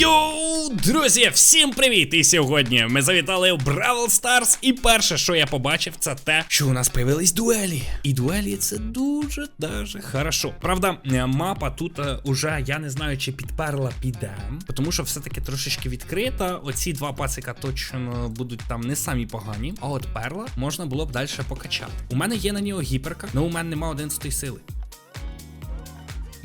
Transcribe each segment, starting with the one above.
Йоу, друзі, всім привіт! І сьогодні ми завітали в Бравл Старс. І перше, що я побачив, це те, що у нас появились дуелі. І дуелі це дуже даже хорошо. Правда, е, мапа тут е, уже я не знаю, чи підперла піде, тому що все-таки трошечки відкрита. Оці два пацика точно будуть там не самі погані. А от перла можна було б далі покачати. У мене є на нього гіперка, але у мене нема 11 сили.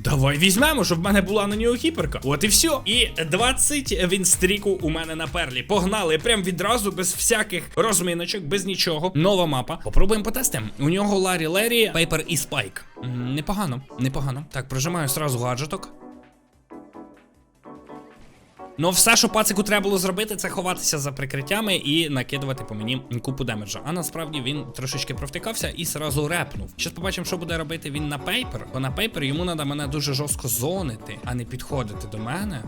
Давай візьмемо, щоб в мене була на нього хіперка. От і все. І 20 вінстріку у мене на перлі. Погнали прям відразу, без всяких розминочок, без нічого. Нова мапа. Попробуємо потестимо. У нього Ларі Лері, Пейпер і Спайк. Непогано, непогано. Так, прожимаю сразу гаджеток. Ну, все, що пацику треба було зробити, це ховатися за прикриттями і накидувати по мені купу демеджа. А насправді він трошечки провтикався і сразу репнув. Щас побачимо, що буде робити він на пейпер, бо на пейпер йому треба мене дуже жорстко зонити, а не підходити до мене.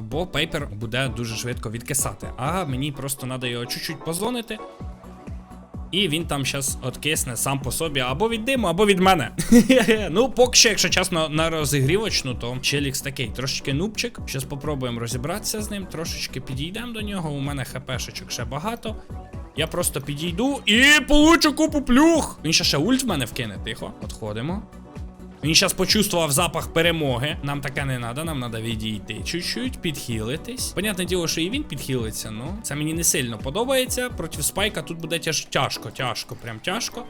Бо пейпер буде дуже швидко відкисати. А мені просто треба його чуть-чуть позонити. І він там щас откисне сам по собі або від диму, або від мене. ну, поки що, якщо чесно, на розігрівочну, то челікс такий, трошечки нубчик. Щас попробуємо розібратися з ним, трошечки підійдемо до нього. У мене хпшечок ще багато. Я просто підійду і получу купу плюх. Він ще ще ульт в мене вкине, тихо. Отходимо. Він зараз почувствував запах перемоги. Нам таке не треба, нам треба відійти чуть-чуть, підхилитись. Понятне діло, що і він підхилиться, ну це мені не сильно подобається. Проти спайка тут буде тяж тяжко, тяжко, прям тяжко.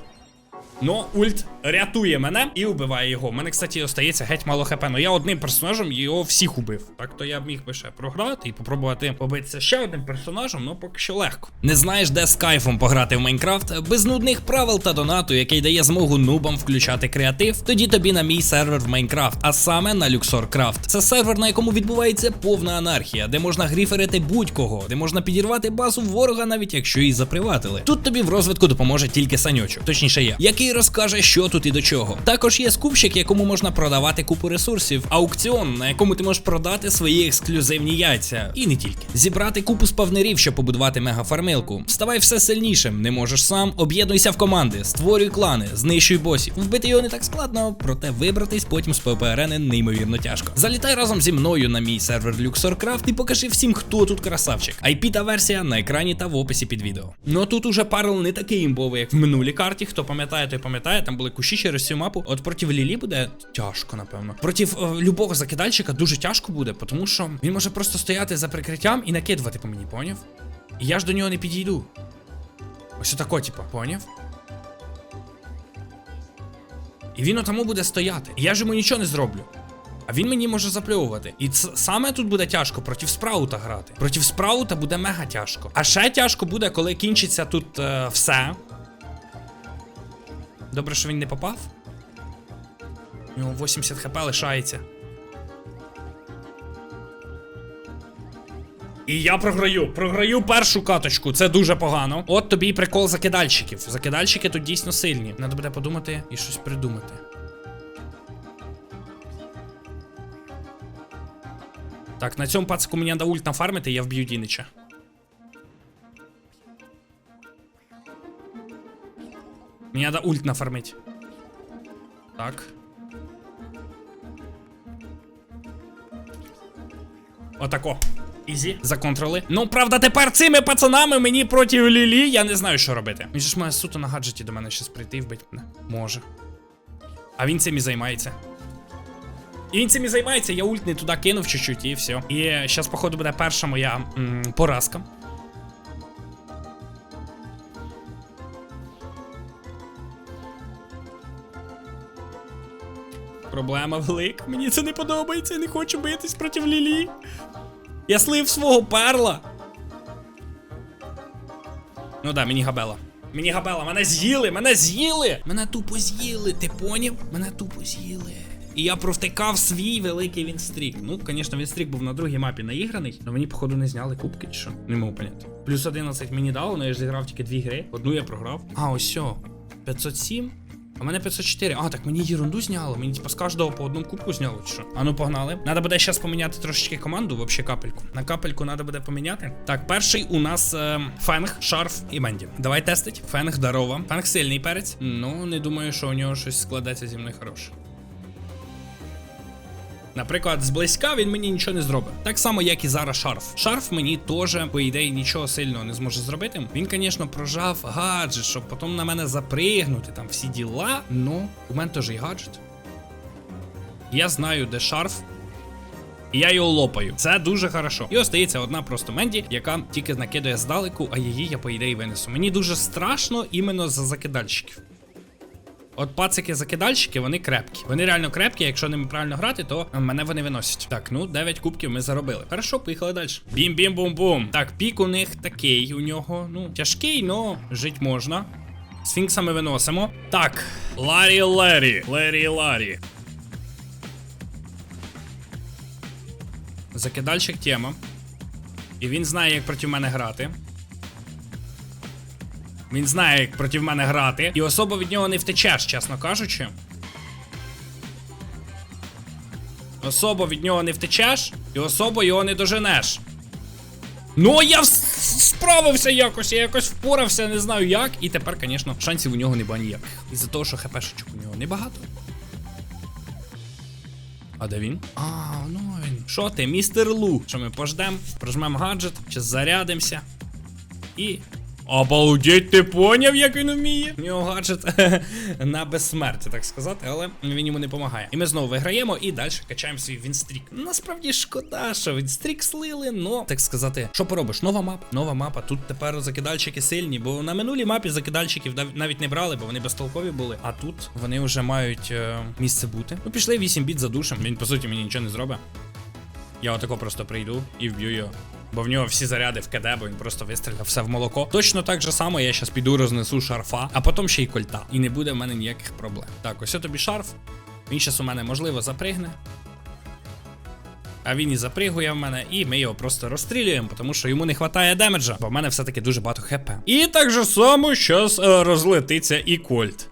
Но ульт рятує мене і вбиває його. У мене, кстати, остається геть мало хп. Но я одним персонажем його всіх убив. Так то я б міг би ще програти і попробувати побитися ще одним персонажем, ну поки що легко. Не знаєш, де з кайфом пограти в Майнкрафт без нудних правил та донату, який дає змогу нубам включати креатив. Тоді тобі на мій сервер в Майнкрафт, а саме на Craft. Це сервер, на якому відбувається повна анархія, де можна гріферити будь-кого, де можна підірвати базу ворога, навіть якщо її заприватили. Тут тобі в розвитку допоможе тільки саньочок, точніше я, який розкаже, що тут і до чого. Також є скупщик, якому можна продавати купу ресурсів, аукціон, на якому ти можеш продати свої ексклюзивні яйця, і не тільки. Зібрати купу спавнерів, щоб побудувати мегафармилку. Ставай все сильнішим, не можеш сам, об'єднуйся в команди, створюй клани, знищуй босів. Вбити його не так складно, проте вибратись потім з ППРН неймовірно тяжко. Залітай разом зі мною на мій сервер LuxorCraft і покажи всім, хто тут красавчик. IP та версія на екрані та в описі під відео. Ну тут уже парл не такий імбовий, як в минулій карті. Хто пам'ятає, той пам'ятає, там були кущі через всю мапу. От проти Лілі буде тяжко, напевно. Проти е, любого закидальщика дуже тяжко буде, тому що він може просто стояти за прикриттям і накидувати по мені, поняв? І я ж до нього не підійду. Ось отако, типа, поняв? І він отаму буде стояти. І я ж йому нічого не зроблю. А він мені може запльовувати. І ц- саме тут буде тяжко проти спраута грати. Проти спраута буде мега тяжко. А ще тяжко буде, коли кінчиться тут е, все. Добре, що він не попав. У нього 80 хп лишається. І я програю. Програю першу каточку. Це дуже погано. От тобі і прикол закидальщиків. Закидальщики тут дійсно сильні. Треба буде подумати і щось придумати. Так, на цьому пацаку мені треба ульт нафармити, я вб'ю Дінича. Мені треба ульт нафармить. Так. Отако. Ізі, законтрили. Ну, правда, тепер цими пацанами мені проти Лілі, я не знаю, що робити. Він же ж має суто на гаджеті до мене щас прийти і вбити мене. Може. А він цим і займається. І він цим і займається, я ульт не туди кинув чуть-чуть і все. І зараз, походу, буде перша моя м, поразка. Проблема велика. Мені це не подобається, я не хочу битись проти Лілі. Я слив свого перла. Ну да, мені габела. Мені габела, мене з'їли, мене з'їли! Мене тупо з'їли, ти поняв? Мене тупо з'їли. І я провтикав свій великий вінстрік. Ну, звісно, вінстрік був на другій мапі наіграний, але мені, походу, не зняли кубки чи що. Не можу поняти. Плюс 11 мені дало, але я ж зіграв тільки дві гри. Одну я програв. А, ось сьо. 507. В мене 504. А, так мені ерунду зняло. Мені типа з кожного по одному кубку зняло, чи що? А ну погнали. Надо буде зараз поміняти трошечки команду, вообще капельку. На капельку треба буде поміняти. Так, перший у нас е, Фенг, Шарф і Менді. Давай тестить. Фенг дарова. Фенг сильний перець. Ну, не думаю, що у нього щось складеться зі мною хороше. Наприклад, зблизька він мені нічого не зробить. Так само, як і зараз шарф. Шарф мені теж, по ідеї, нічого сильного не зможе зробити. Він, звісно, прожав гаджет, щоб потім на мене запригнути, там всі діла. Ну, у мене теж і гаджет. Я знаю, де шарф. І я його лопаю. Це дуже хорошо. І остається одна просто Менді, яка тільки накидає здалеку, а її я, по ідеї, винесу. Мені дуже страшно іменно за закидальщиків. От пацики-закидальщики, вони крепкі. Вони реально крепкі, якщо ними правильно грати, то мене вони виносять. Так, ну 9 кубків ми заробили. Хорошо, поїхали далі. Бім-бім-бум-бум. Так, пік у них такий у нього. Ну, тяжкий, но жить можна. Сфінкса ми виносимо. Так, Ларі Ларі. Ларі Ларі. Закидальщик тема. І він знає, як проти мене грати. Він знає, як проти мене грати. І особо від нього не втечеш, чесно кажучи. Особо від нього не втечеш, і особо його не доженеш. Ну, я вс- справився якось, я якось впорався, не знаю як. І тепер, звісно, шансів у нього нема ніяких. Із-за того, що хпшечок у нього небагато. А де він? А, ну він. Що ти, містер Лу? Що ми пождем, прожмем гаджет, зараз зарядимося. І. Обалдеть, ти поняв, як він вміє? У нього гаджет на безсмертя, так сказати, але він йому не допомагає. І ми знову виграємо і далі качаємо свій вінстрік. Насправді шкода, що вінстрік слили, но так сказати, що поробиш? Нова мапа. Нова мапа. Тут тепер закидальщики сильні, бо на минулій мапі закидальщиків навіть не брали, бо вони безтолкові були. А тут вони вже мають е, місце бути. Ну, пішли 8 біт за душем. Він по суті мені нічого не зробить. Я отако просто прийду і вб'ю його. Бо в нього всі заряди в КД, бо він просто вистріляв все в молоко. Точно так же само я зараз піду рознесу шарфа, а потім ще й кольта. І не буде в мене ніяких проблем. Так, ось тобі шарф. Він зараз у мене можливо запригне. А він і запригує в мене, і ми його просто розстрілюємо, тому що йому не вистачає демеджа, бо в мене все-таки дуже багато хп. І так же само зараз розлетиться і кольт.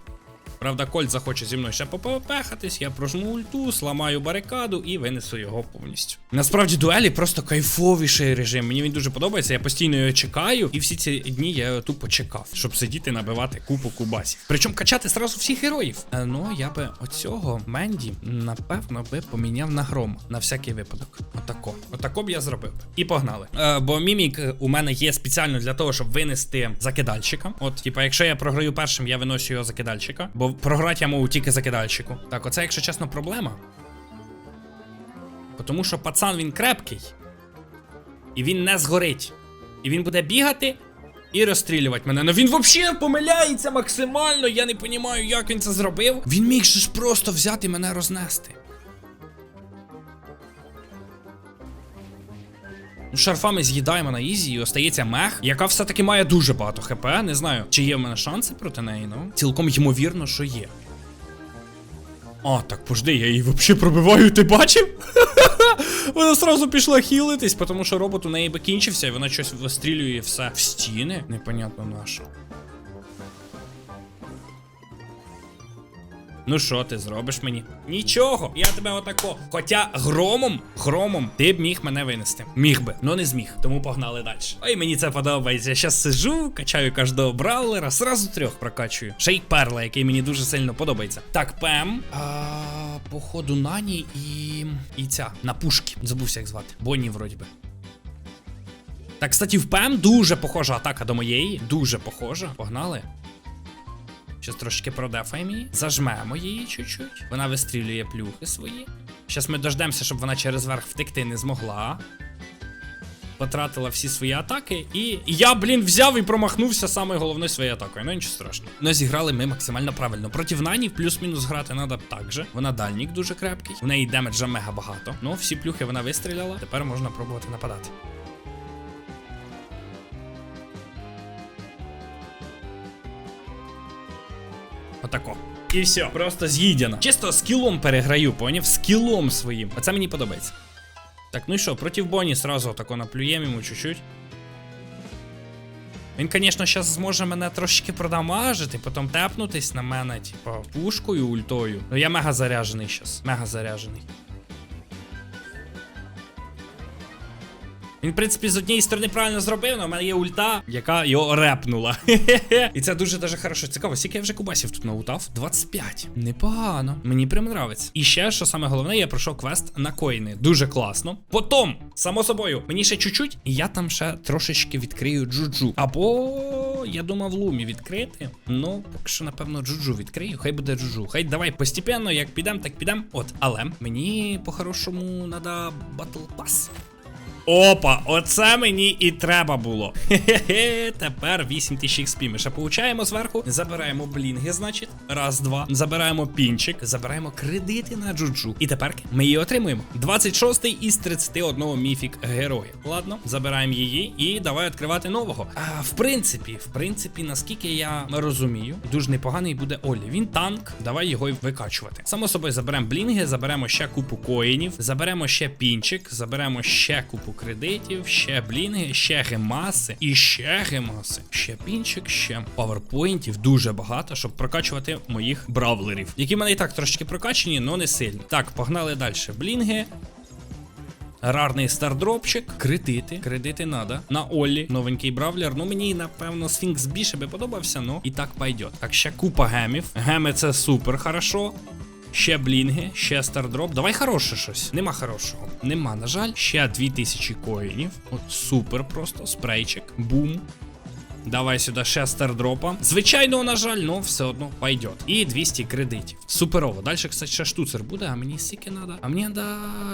Правда, Кольт захоче зі мною ще попехатись, я прожму ульту, сламаю барикаду і винесу його повністю. Насправді дуелі просто кайфовіший режим. Мені він дуже подобається. Я постійно його чекаю, і всі ці дні я його тупо чекав, щоб сидіти набивати купу кубасів. Причому качати зразу всіх героїв. Е, ну я би оцього Менді, напевно, би поміняв на гром на всякий випадок. Отако. Отако б я зробив. І погнали. Е, бо мімік у мене є спеціально для того, щоб винести закидальщика. От, типа, якщо я програю першим, я виношу його закидальщика. Бо програти я можу тільки закидальщику. Так, оце, якщо чесно, проблема. Тому що пацан він крепкий. І він не згорить. І він буде бігати і розстрілювати мене. Ну він взагалі помиляється максимально. Я не розумію, як він це зробив. Він міг же ж просто взяти мене рознести. Ну, Шарфами з'їдаємо на ізі і остається мех, яка все-таки має дуже багато хп. Не знаю, чи є в мене шанси проти неї, ну. Цілком ймовірно, що є. А, так пожди, я її взагалі пробиваю, ти бачив? Вона сразу пішла хілитись, тому що робот у неї би кінчився, і вона щось вистрілює все в стіни. Непонятно на. Ну що ти зробиш мені? Нічого, я тебе отако. Хоча громом, громом, ти б міг мене винести. Міг би, но не зміг. Тому погнали далі. Ой, мені це подобається. Я щас сижу, качаю кожного бравлера, сразу трьох прокачую. Ще й перла, який мені дуже сильно подобається. Так, Пем. А, походу, Нані і. І ця. На пушки. Забувся, як звати. Бонні, вроді би. Так, кстати, в ПМ дуже похожа атака до моєї. Дуже похожа. Погнали. Щас трошки продефаємо її. Зажмемо її чуть-чуть. Вона вистрілює плюхи свої. Щас ми дождемося, щоб вона через верх втекти не змогла. Потратила всі свої атаки, і я, блін, взяв і промахнувся саме головною своєю атакою. Ну нічого страшного. Ну, зіграли ми максимально правильно. Проти Нані плюс-мінус грати треба так же. Вона дальнік дуже крепкий. У неї демеджа мега багато. Ну, всі плюхи вона вистріляла. Тепер можна пробувати нападати. Отако. І все, просто з'їдено. Чисто скілом переграю, поняв? Скілом своїм. це мені подобається. Так, ну і що, проти Боні сразу отако наплюємо йому чуть-чуть. Він, звісно, зараз зможе мене трошечки продамажити, потім тепнутись на мене, типу, пушкою, ультою. Ну я мега заряжений зараз. Мега заряжений. Він, в принципі, з однієї сторони правильно зробив, але в мене є ульта, яка його репнула. І це дуже дуже хорошо. Цікаво, скільки я вже кубасів тут налутав? 25. Непогано. Мені прям нравиться. І ще, що саме головне, я пройшов квест на коїни. Дуже класно. Потім, само собою, мені ще чуть-чуть, і я там ще трошечки відкрию джуджу. Або я думав лумі відкрити. Ну, поки що, напевно, джуджу відкрию. Хай буде джуджу. Хай давай постепенно, як підем, так підем. От, але мені по-хорошому треба батл пас. Опа, оце мені і треба було. Хе-хе, тепер 8000 XP. Ми ще получаємо зверху. Забираємо блінги, значить. Раз, два. Забираємо пінчик, забираємо кредити на джуджу. І тепер ми її отримуємо. 26 із 31 міфік героя. Ладно, забираємо її і давай відкривати нового. А в принципі, в принципі, наскільки я розумію, дуже непоганий буде Олі. Він танк, давай його й викачувати. Само собою заберемо блінги, заберемо ще купу коїнів, заберемо ще пінчик, заберемо ще купу кредитів, ще блінги, ще гемаси і ще гемаси. Ще пінчик, ще паверпоінтів дуже багато, щоб прокачувати моїх бравлерів, які в мене і так трошки прокачені, але не сильно. Так, погнали далі. Блінги. Рарний стардропчик, кредити. Кредити надо. На Оллі, новенький бравлер. Ну мені, напевно, Сфінкс більше би подобався, ну і так пойдет. Так, ще купа гемів. Геми це супер хорошо. Ще блінги, ще стардроп. Давай хороше щось. Нема хорошого. Нема, на жаль. Ще 2000 коїнів. От супер просто. Спрейчик. Бум. Давай сюди ще стардропа. Звичайно, на жаль, но все одно пойдет. І 200 кредитів. Суперово. Далі, кстати, ще штуцер буде, а мені скільки надо? А мені надо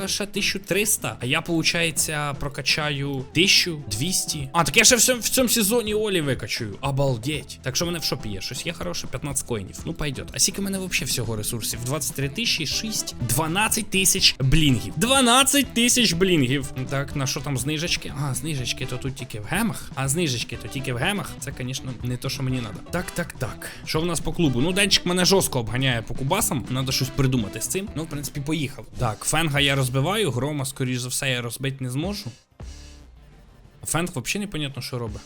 ще 1300. А я, виходить, прокачаю 1200. А, так я ще в цьому, в цьому сезоні Олі викачую. Обалдеть. Так що в мене в шопі є? Щось є хороше, 15 коїнів. Ну, пойдет. А скільки в мене взагалі всього ресурсів? 23 тисячі, 6, 12 тисяч блінгів. 12 тисяч блінгів. Так, на що там знижечки? А, знижечки то тут тільки в гемах, а знижечки то тільки в гемах. Це, звісно, не то, що мені треба. Так, так, так. Що в нас по клубу? Ну, денчик мене жорстко обганяє по кубасам. Треба щось придумати з цим. Ну, в принципі, поїхав. Так, фенга я розбиваю, грома, скоріш за все, я розбити не зможу. Фенг взагалі непонятно, що робить.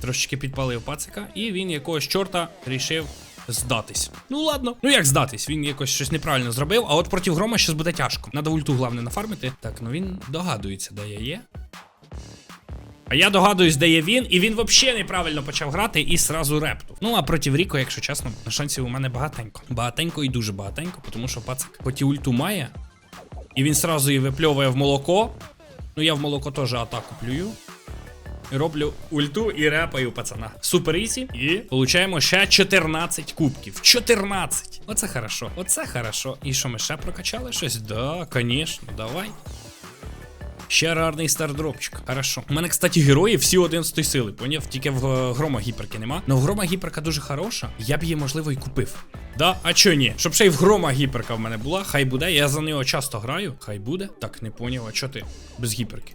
Трошечки підпалив пацика, і він якогось чорта рішив здатись. Ну ладно. Ну як здатись? Він якось щось неправильно зробив, а от проти грома щось буде тяжко. Надо ульту, головне, нафармити. Так, ну він догадується, де я є. А я догадуюсь, де є він, і він взагалі неправильно почав грати і сразу репнув. Ну а проти Ріко, якщо чесно, шансів у мене багатенько. Багатенько і дуже багатенько, тому що пацик хоч і ульту має, і він сразу її випльовує в молоко. Ну я в молоко теж атаку плюю. Роблю ульту і репаю пацана. Супер ізі. І получаємо ще 14 кубків. 14! Оце хорошо. Оце хорошо. І що ми ще прокачали щось? Да, звісно, давай. Ще рарний стардропчик. Хорошо. У мене, кстати, герої всі 11 сили, поняв? Тільки в е, грома гіперки нема. Но в грома гіперка дуже хороша. Я б її, можливо, і купив. Да? А чо ні? Щоб ще й в грома гіперка в мене була, хай буде. Я за нього часто граю. Хай буде. Так, не поняв, а чо ти? Без гіперки.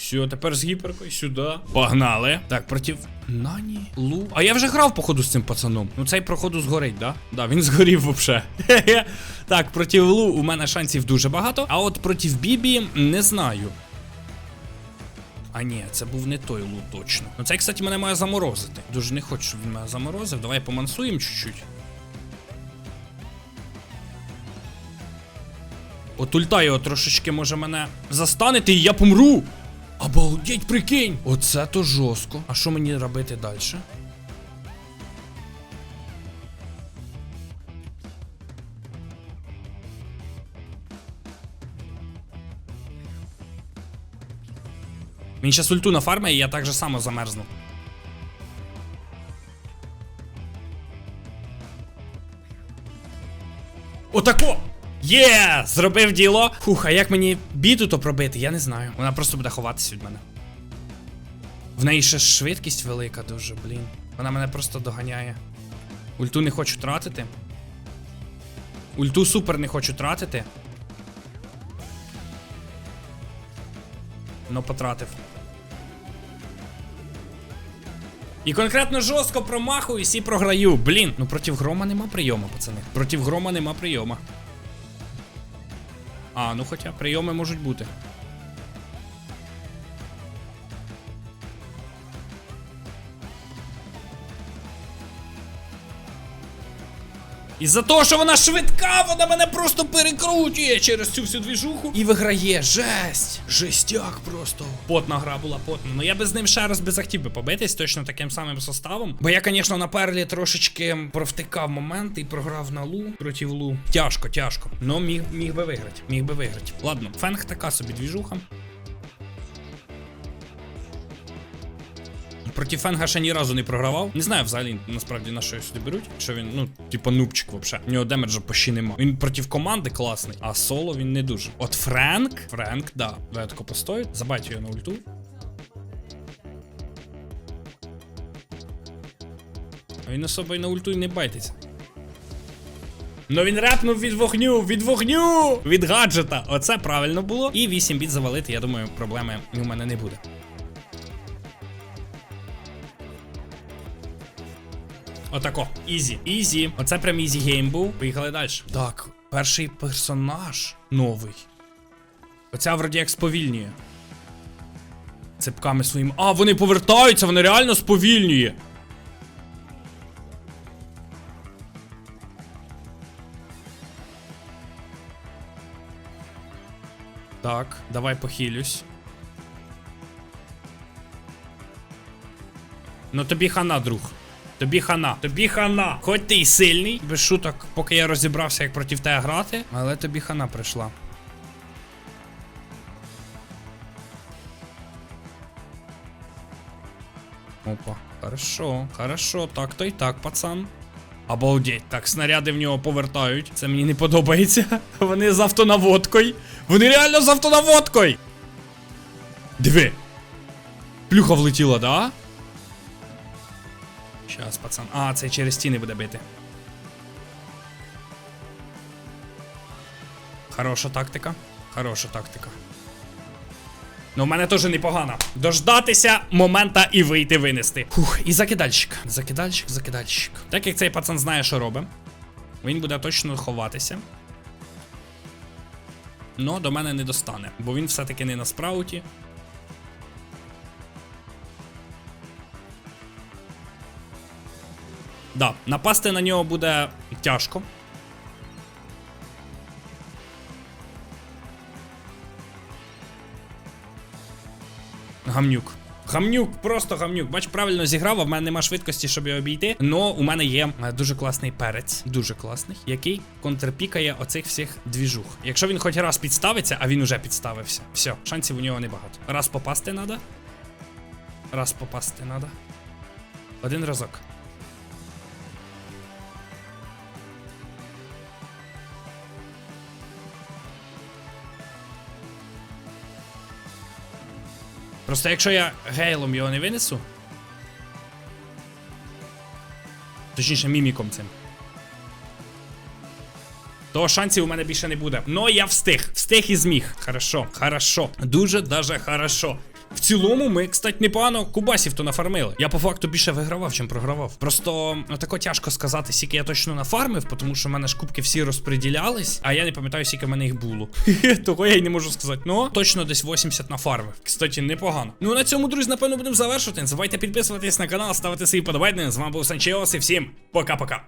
Все, тепер з гіперкою сюди. Погнали. Так, проти. Нані. Лу. А я вже грав, походу, з цим пацаном. Ну цей, проходу, згорить, да? Да, він згорів вообще. Так, проти Лу у мене шансів дуже багато. А от проти Бібі не знаю. А ні, це був не той лут точно. Ну цей, кстати, мене має заморозити. Дуже не хочу, щоб він мене заморозив. Давай помансуємо чуть-чуть. От ульта його трошечки може мене застанити, і я помру. Обалдеть, прикинь! Оце то жорстко. А що мені робити далі? Він зараз ульту на фармі, і я так же само замерзну. Є! Зробив діло. Фух, а як мені біту то пробити, я не знаю. Вона просто буде ховатися від мене. В неї ще швидкість велика дуже, блін. Вона мене просто доганяє. Ульту не хочу тратити. Ульту супер не хочу тратити. Ну, потратив. І конкретно жорстко промахуюсь і програю. Блін, ну проти грома нема прийому, пацани. Проти грома нема прийома. А, ну хоча прийоми можуть бути. Із-за того, що вона швидка, вона мене просто перекручує через цю всю двіжуху і виграє. Жесть! Жестяк просто. Потна гра була потна. Ну я би з ним ще раз би захотів би побитись, точно таким самим составом. Бо я, звісно, на перлі трошечки провтикав момент і програв на лу проти лу. Тяжко, тяжко. Ну міг, міг би виграти. Міг би виграти. Ладно, фенг така собі двіжуха. Проти Фенга ще ні разу не програвав. Не знаю взагалі насправді на що його сюди беруть. Що він, ну, типа нубчик вообще. У нього демеджа почти нема. Він проти команди класний, а соло він не дуже. От Френк, Френк, да. Давай тако постою. Забайте його на ульту. А Він особо і на ульту і не байтиться. Ну він репнув від вогню, від вогню! Від гаджета. Оце правильно було. І 8 біт завалити, я думаю, проблеми у мене не буде. Отако. Ізі. Ізі. Оце прям ізі гейм був. Поїхали далі. Так, перший персонаж новий. Оця вроді як сповільнює. Цепками своїм. А, вони повертаються, вони реально сповільнює. Так, давай похилюсь. Ну тобі хана, друг. Тобі хана, тобі хана. Хоч ти й сильний, без шуток, поки я розібрався, як проти тебе грати, але тобі хана прийшла. Опа, хорошо, хорошо, так то й так, пацан. Обалдеть, так снаряди в нього повертають. Це мені не подобається. Вони з автонаводкою. Вони реально з автонаводкою. Диви. Плюха влетіла, да? Щас, пацан. А, це через стіни буде бити. Хороша тактика. Хороша тактика. Ну, в мене теж непогано. Дождатися момента і вийти винести. Фух, і закидальщик. Закидальщик, закидальщик. Так як цей пацан знає, що робить, він буде точно ховатися. Ну, до мене не достане, бо він все-таки не на спрауті. Да, напасти на нього буде тяжко. Гамнюк. Гамнюк, просто гамнюк. Бач, правильно зіграв, а в мене нема швидкості, щоб його обійти. Но у мене є е, дуже класний перець, дуже класний, який контрпікає оцих всіх двіжух. Якщо він хоч раз підставиться, а він уже підставився. Все, шансів у нього небагато. Раз попасти треба. Раз попасти треба. Один разок. Просто якщо я гейлом його не винесу. Точніше, міміком цим. То шансів у мене більше не буде. Но я встиг. Встиг і зміг. Хорошо, хорошо. Дуже даже хорошо. В цілому, ми, кстати, непогано кубасів то нафармили. Я по факту більше вигравав, чим програвав. Просто ну, тако тяжко сказати, скільки я точно нафармив, тому що в мене ж кубки всі розподілялись, а я не пам'ятаю, скільки в мене їх було. Того я й не можу сказати. Ну, точно десь 80 нафармив. Кстати, непогано. Ну на цьому, друзі, напевно, будемо завершувати. Не забувайте підписуватись на канал, ставити свої подобайки. З вами був Санчеос і всім пока-пока.